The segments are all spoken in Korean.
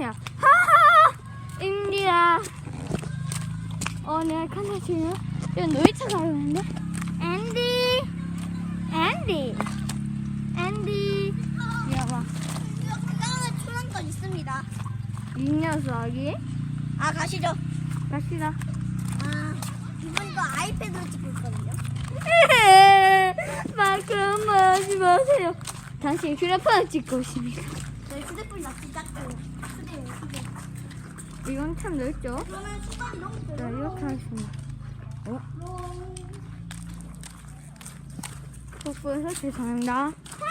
안녕하세요. 하하입니다. 오늘 컨텐츠는 저 놀이터 가려는데 앤디, 앤디, 앤디. 여봐, 그거는 초난 건 있습니다. 이 녀석이 아 가시죠. 갑시다. 아 이번도 아이패드로 찍고 있거든요. 막 그런 말 하지 마세요. 당신 휴대폰을 찍고 있습니까? 저희 휴대폰이 낚시 작고 휴대용 휴대. 이건 참 넓죠? 그러면 수박이 너무 자, 별로. 이렇게 하겠습니다. 어? 뽀뽀해서 죄송합니다. 하 시대.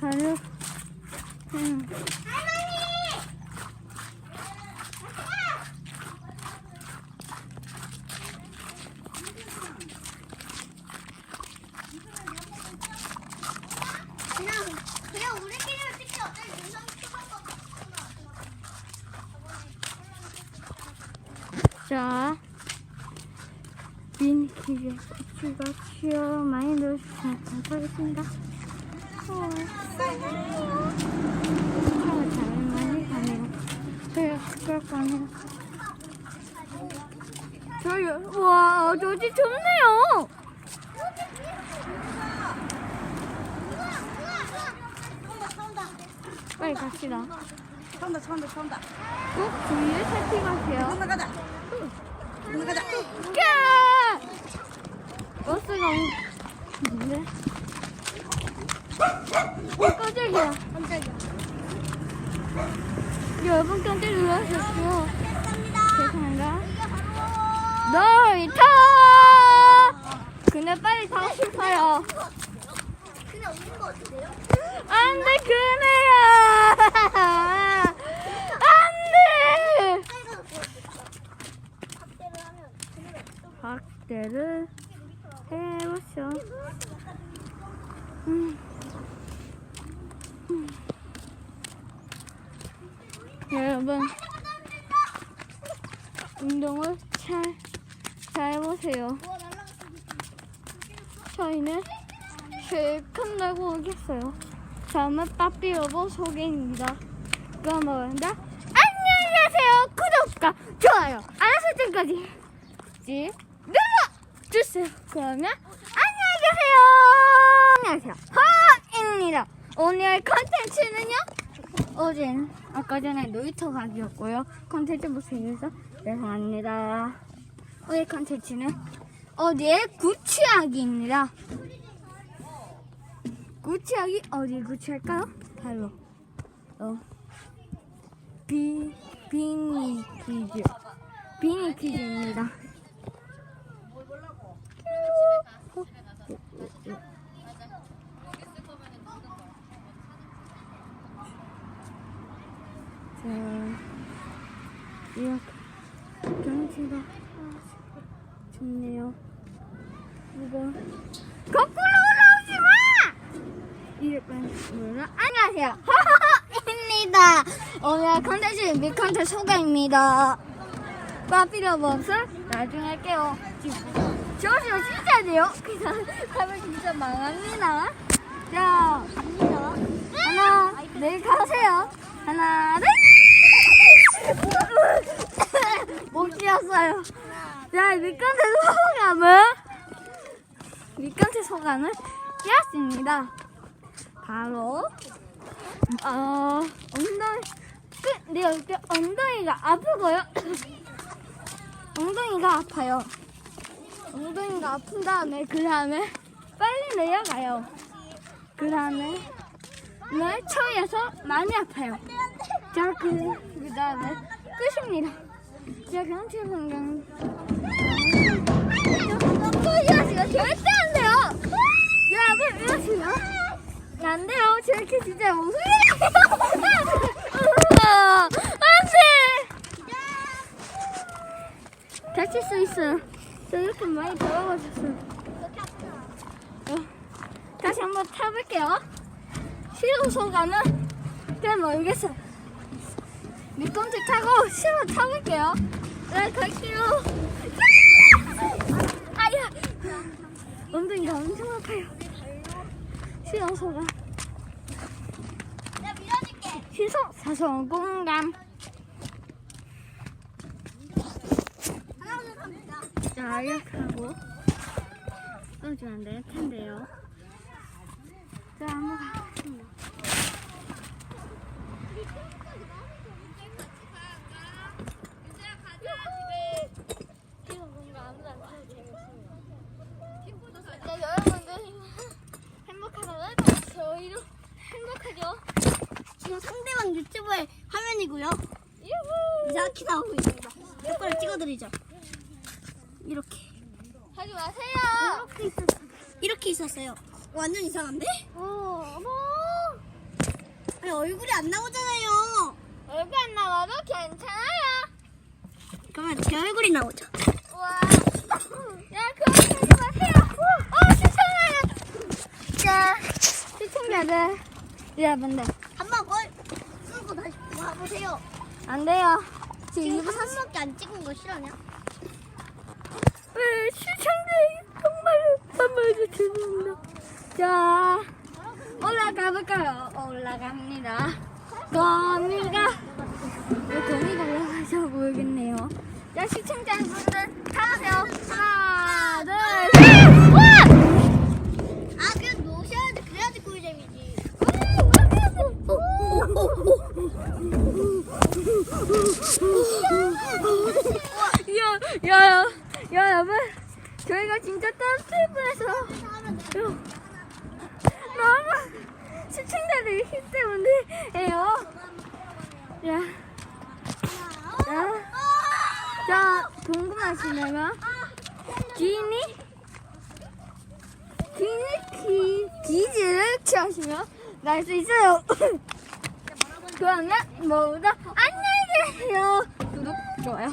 가려. 음니. 그냥 그냥 우리끼리만 찍지 어차피 영상 찍을 거 자, 미니키즈 고추가 치어 많이 넣어주시면 감사하겠습니다. 어, 차가 잘 많이 가네요. 저희 그럴거 아니에요. 저희, 와, 저기 좋네요. 빨리 갑시다. 처음다 처음다 처음다. 꼭 주위를 살피가세요. 건너 가자. 가자. 버스가 오는데? 어, 깜짝이야. 깜짝이야. 여러분 깜짝 놀라셨죠? 됐습니다. 죄송합니다. 이게 바로 놀이터! 근데 빨리 타고 싶어요. 그냥 없는 거 어때요? 안 돼, 그래요! 안 돼! 확대를 해보죠. 음. 음. 여러분, 운동을 잘, 잘 해보세요. 저희는 실컷 놀고 오겠어요. 다음은 빠삐 여보 소개입니다. 그럼 먼저 안녕히 계세요. 구독과 좋아요, 알람 설정까지 지 주세요. 그러면 안녕히 계세요. 안녕하세요. 하입니다. 오늘 컨텐츠는요. 어제는 아까 전에 놀이터 가기였고요. 컨텐츠 못생겨서 죄송합니다. 오늘 컨텐츠는 어디에 구치하기입니다. 구치하기 어디에 구치할까요? 바로 어 비, 비니 퀴즈 비니 퀴즈입니다. 자, 이렇게 경치가 좋네요. 이거 거꾸로 올라오지 마! 이렇게 물론 안녕하세요. 허허허입니다. 오늘 컨텐츠 미컨텐 소개입니다. 빠삐러 버스 나중에 할게요. 저시로 진짜 돼요. 그냥 하면 진짜 망합니다. 자, 갑니다. 하나, 네, 가세요. 하나, 둘. 못 뛰었어요. 자, 미컨텐 소감은 미컨텐 소감은 뛰었습니다. 바로 어 엉덩이 끝 내가 이렇게 엉덩이가 아프고요. 엉덩이가 아파요. 엉덩이가 아픈 다음에 그 다음에 빨리 내려가요. 그 다음에 네, 처에서 많이 아파요. 자, 그, 그 다음에 끝입니다. 자, 그냥 제 건강. 또 이러시면 절대 안 돼요! 여러분, 이러시면 안 돼요. 저렇게 진짜 무서워요. 안 돼! 다칠 수 있어요. 저 이렇게 많이 돌아가셨어요. 어, 다시 한번 타볼게요. 시동 소감은 잘 모르겠어요. 미끄럼틀 타고 시동 타볼게요. 네, 갈게요. 아야! 엉덩이가 엄청 아파요. 소감. 내가 밀어줄게. 시속 사성 공감. 갑니다. 자, 이렇게 하고. 떨어지면 안 될 텐데요. 자, 한번 가겠습니다. 네, 여러분들 행복하다고 저희도 행복하죠? 지금 상대방 유튜브의 화면이고요. 이렇게 나오고 있습니다. 몇 번을 찍어드리죠. 이렇게. 하지 마세요! 이렇게 있었, 이렇게 있었어요. 완전 이상한데? 어, 어머! 아니, 얼굴이 안 나오잖아요. 얼굴 안 나와도 괜찮아요. 그러면 제 얼굴이 나오죠. 와. 야, 그거 하지 마세요. 어, 시청자들. 자, 시청자들. 여러분들. 와보세요. 안 돼요. 지금 지금 이거 한 번밖에 안 찍은 거 싫어냐? 왜 시청자들이 정말 선물도 주는다. 자, 올라가 볼까요? 올라갑니다. 거미가, 왜 거미가 올라가서 모르겠네요. 자, 시청자분들 타세요. 하나, 둘, 셋! 와! 아, 그냥 놓으셔야 돼. 그래야지 꿀잼이지. 야, 야, 야, 여러분. 저희가 진짜 땀트리프에서 너무 시청자들이 힘 때문에예요. 야, 자, 자, 궁금하시다면 기니 기니 기 기지를 취하시면 날 수 있어요. 그러면 모두 안녕히 계세요. 구독, 좋아요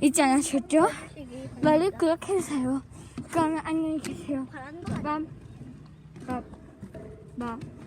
잊지 않으셨죠? 빨리 그렇게 해주세요. 그러면 안녕히 계세요. 맘, 맘, 맘.